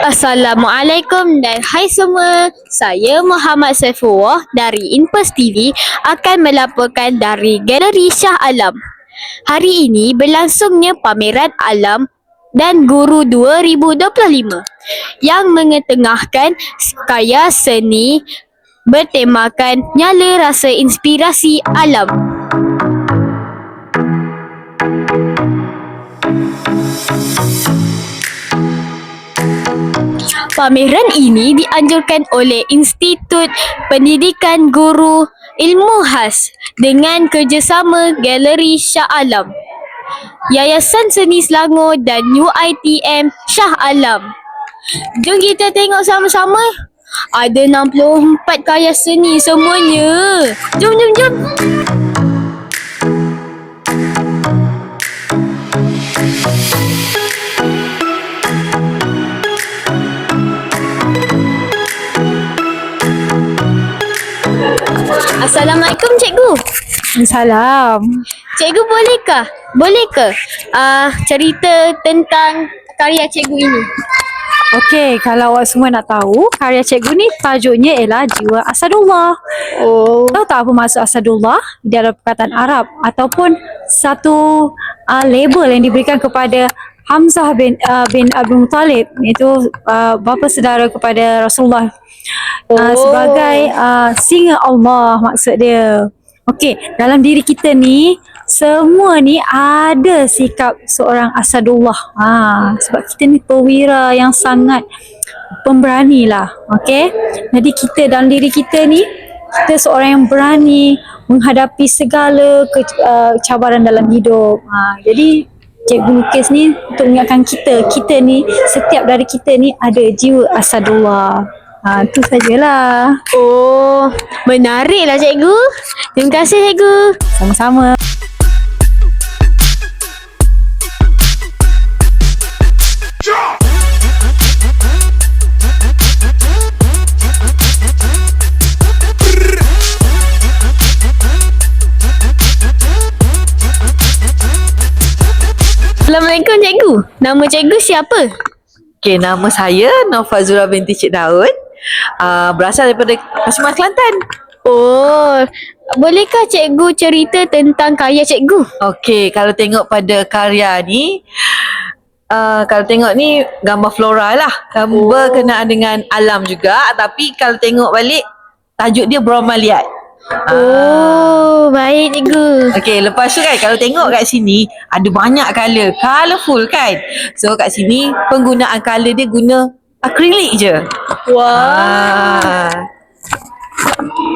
Assalamualaikum dan hai semua. Saya Muhammad Saifullah dari Inpers TV akan melaporkan dari Galeri Shah Alam. Hari ini berlangsungnya pameran alam dan guru 2025 yang mengetengahkan karya seni bertemakan nyala rasa inspirasi alam. Pameran ini dianjurkan oleh Institut Pendidikan Guru Ilmu Khas dengan kerjasama Galeri Shah Alam, Yayasan Seni Selangor dan UITM Shah Alam. Jom kita tengok sama-sama. Ada 64 karya seni semuanya. Jom, jom, jom. Salam. Cikgu bolehkah? Boleh ke uh, cerita tentang karya cikgu ini? Okey, kalau awak semua nak tahu, karya cikgu ni tajuknya ialah Jiwa Asadullah. Oh. Tahu tak apa maksud Asadullah? Dia adalah perkataan Arab ataupun satu uh, label yang diberikan kepada Hamzah bin uh, bin Abdul Muttalib iaitu uh, bapa saudara kepada Rasulullah uh, Oh. sebagai uh, singa Allah maksud dia. Okey, dalam diri kita ni semua ni ada sikap seorang Asadullah. Ha, sebab kita ni perwira yang sangat pemberani lah. Okey. Jadi kita dalam diri kita ni kita seorang yang berani menghadapi segala ke, uh, cabaran dalam hidup. Ha, jadi Cikgu lukis ni untuk mengingatkan kita, kita ni setiap dari kita ni ada jiwa Asadullah. Ha, tu sajalah. Oh, menariklah cikgu. Terima kasih cikgu. Sama-sama. Assalamualaikum cikgu. Nama cikgu siapa? Okay, nama saya Nofazura binti Cik Daud. Uh, berasal daripada Kasimas Kelantan. Oh, bolehkah cikgu cerita tentang karya cikgu? Okay, kalau tengok pada karya ni, uh, kalau tengok ni gambar flora lah. Gambar Oh. berkenaan dengan alam juga. Tapi kalau tengok balik, tajuk dia bromeliad. Ah. Oh, baik cikgu. Okay, lepas tu kan kalau tengok kat sini ada banyak colour. Colourful kan? So kat sini penggunaan colour dia guna akrilik je. Wah, Ah.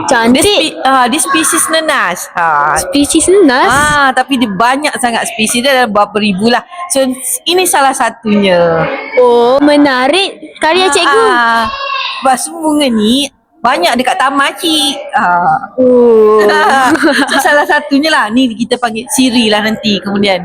Dia, cantik. spe- ah, dia spesies nenas. Ha. Spesies nenas. Ah, tapi dia banyak sangat spesies dia ada berapa ribu lah. So ini salah satunya. Oh, menarik karya cikgu. Ah, sebab semua bunga ni banyak dekat taman cik. Ah. Oh. so salah satunya lah. Ni kita panggil siri lah nanti kemudian.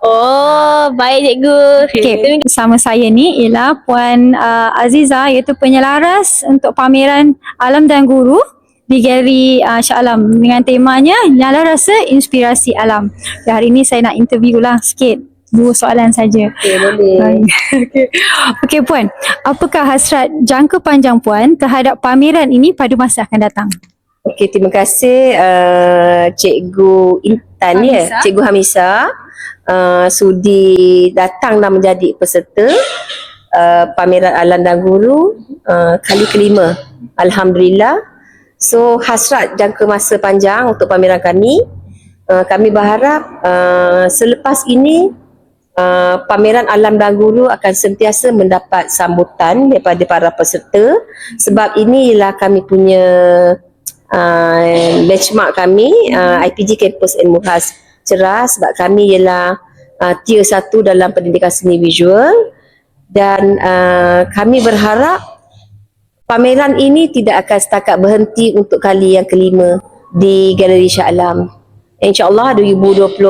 Oh, baik cikgu. Okey. Terima Sama saya ni ialah Puan uh, Aziza iaitu penyelaras untuk pameran Alam dan Guru di Galeri uh, Shah Alam dengan temanya Nyala Rasa Inspirasi Alam. Dan hari ini saya nak interview lah sikit. Dua soalan saja. Okay, boleh. Okey. Okey Puan, apakah hasrat jangka panjang Puan terhadap pameran ini pada masa akan datang? Okey, terima kasih uh, Cikgu Intan ya, Hamisa. Cikgu Hamisa uh, sudi datang dan menjadi peserta uh, pameran Alam dan Guru uh, kali kelima. Alhamdulillah. So hasrat jangka masa panjang untuk pameran kami. Uh, kami berharap uh, selepas ini uh, pameran Alam dan Guru akan sentiasa mendapat sambutan daripada para peserta sebab ini ialah kami punya uh, benchmark kami uh, IPG Campus Ilmu Khas Cerah sebab kami ialah uh, tier satu dalam pendidikan seni visual dan uh, kami berharap pameran ini tidak akan setakat berhenti untuk kali yang kelima di Galeri Shah Alam. InsyaAllah 2027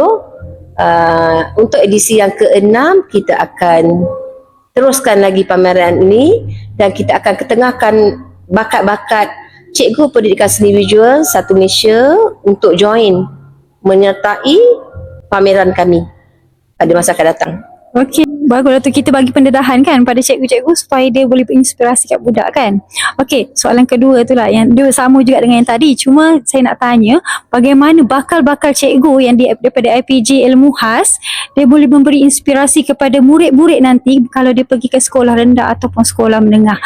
uh, untuk edisi yang keenam kita akan teruskan lagi pameran ini dan kita akan ketengahkan bakat-bakat cikgu pendidikan seni visual satu Malaysia untuk join menyertai pameran kami. pada masa akan datang. Okey, baguslah tu kita bagi pendedahan kan pada cikgu-cikgu supaya dia boleh berinspirasi kat budak kan. Okey, soalan kedua tu lah yang dia sama juga dengan yang tadi. Cuma saya nak tanya bagaimana bakal-bakal cikgu yang di, daripada IPG Ilmu Khas dia boleh memberi inspirasi kepada murid-murid nanti kalau dia pergi ke sekolah rendah ataupun sekolah menengah.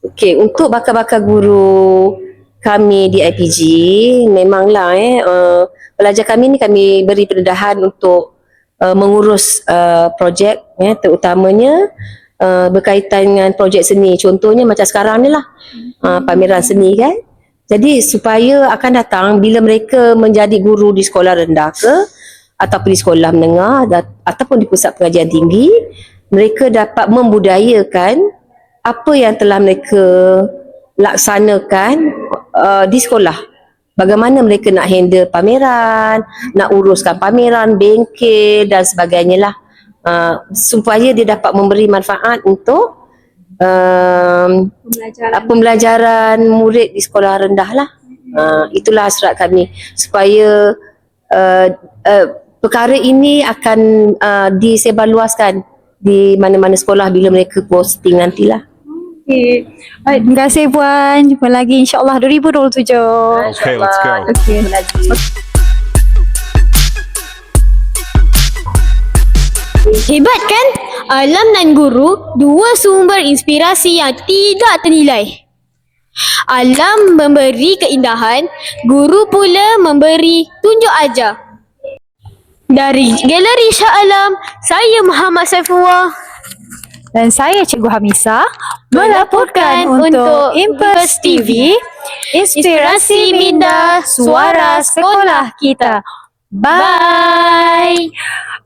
Okey, untuk bakal-bakal guru kami di IPG memanglah eh uh, pelajar kami ni kami beri pendedahan untuk uh, mengurus uh, projek ya terutamanya uh, berkaitan dengan projek seni. Contohnya macam sekarang ni lah uh, pameran seni kan. Jadi supaya akan datang bila mereka menjadi guru di sekolah rendah ke ataupun di sekolah menengah ataupun di pusat pengajian tinggi, mereka dapat membudayakan apa yang telah mereka laksanakan uh, di sekolah. Bagaimana mereka nak handle pameran, nak uruskan pameran, bengkel dan sebagainya lah. Uh, supaya dia dapat memberi manfaat untuk um, pembelajaran. pembelajaran murid di sekolah rendah lah. Uh, itulah hasrat kami supaya uh, uh, perkara ini akan uh, disebarluaskan di mana-mana sekolah bila mereka posting nantilah. Baik, terima kasih Puan. Jumpa lagi insya-Allah 2027. Okay, let's go. Okey. Hebat kan? Alam dan guru, dua sumber inspirasi yang tidak ternilai. Alam memberi keindahan, guru pula memberi tunjuk ajar. Dari Galeri Shah Alam, saya Muhammad Saifullah. Dan saya Cikgu Hamisa Melaporkan untuk Impulse TV, inspirasi minda suara sekolah kita. Bye.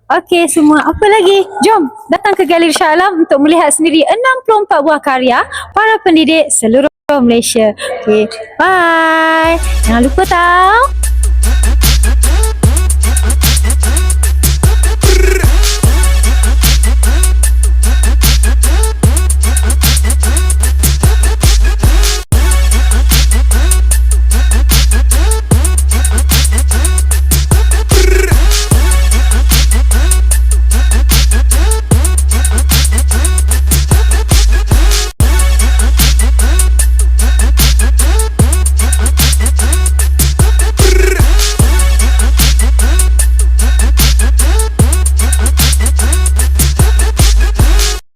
Okey semua, apa lagi? Jom datang ke Galeri Shah Alam untuk melihat sendiri 64 buah karya para pendidik seluruh Malaysia. Okey, bye. Jangan lupa tahu